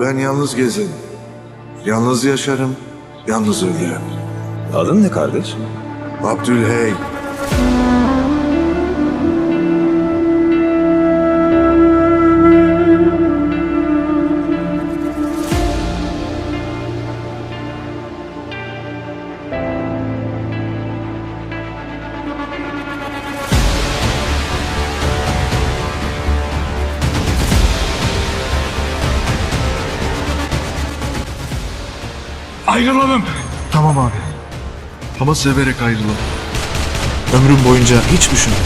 Ben yalnız gezerim. Yalnız yaşarım, yalnız ölürüm. Adın ne kardeş? Abdülhey. Ayrılalım. Tamam abi. Ama severek ayrılalım. Ömrüm boyunca hiç düşünmedim.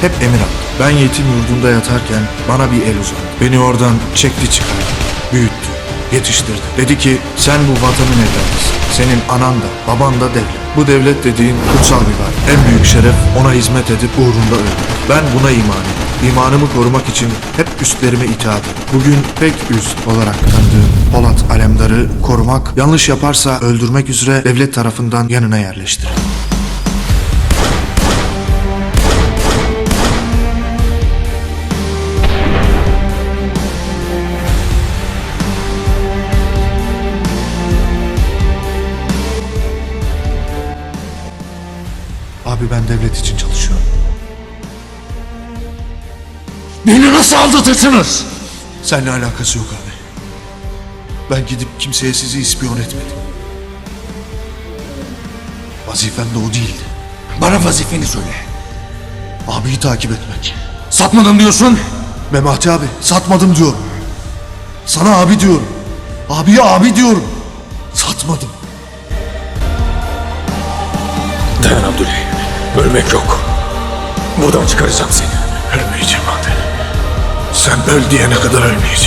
Hep emir aldım. Ben yetim yurdunda yatarken bana bir el uzattı. Beni oradan çekti çıkardı. Büyüttü. Yetiştirdi. Dedi ki sen bu vatanın evladısın. Senin anan da baban da devlet. Bu devlet dediğin kutsal bir var. En büyük şeref ona hizmet edip uğrunda ölmek. Ben buna iman ediyorum. İmanımı korumak için hep üstlerime itaat ettim. Bugün pek üst olarak tanıdığım Polat Alemdar'ı korumak, yanlış yaparsa öldürmek üzere devlet tarafından yanına yerleştirildi. Abi ben devlet için çalışıyorum. Beni nasıl aldatırsınız? Seninle alakası yok abi. Ben gidip kimseye sizi ispiyon etmedim. Vazifem de o değildi. Bana vazifeni söyle. Abiyi takip etmek. Satmadım diyorsun. Memati abi satmadım diyorum. Sana abi diyorum. Abiye abi diyorum. Satmadım. Dayan Abdüley. Ölmek yok. Buradan çıkaracağım seni. Ölmeyeceğim abi. Sen öl diyene kadar ölmeyeceğim.